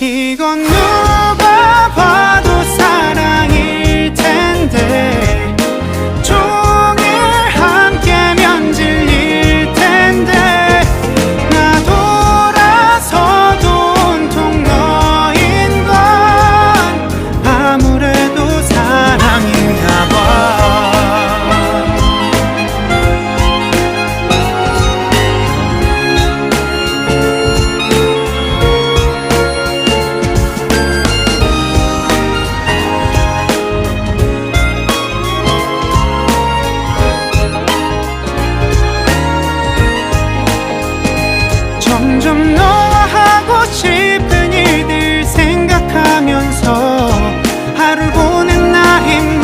이건 누 점점 너와 하고 싶은 일들 생각하면서 하루 보낸 나 힘.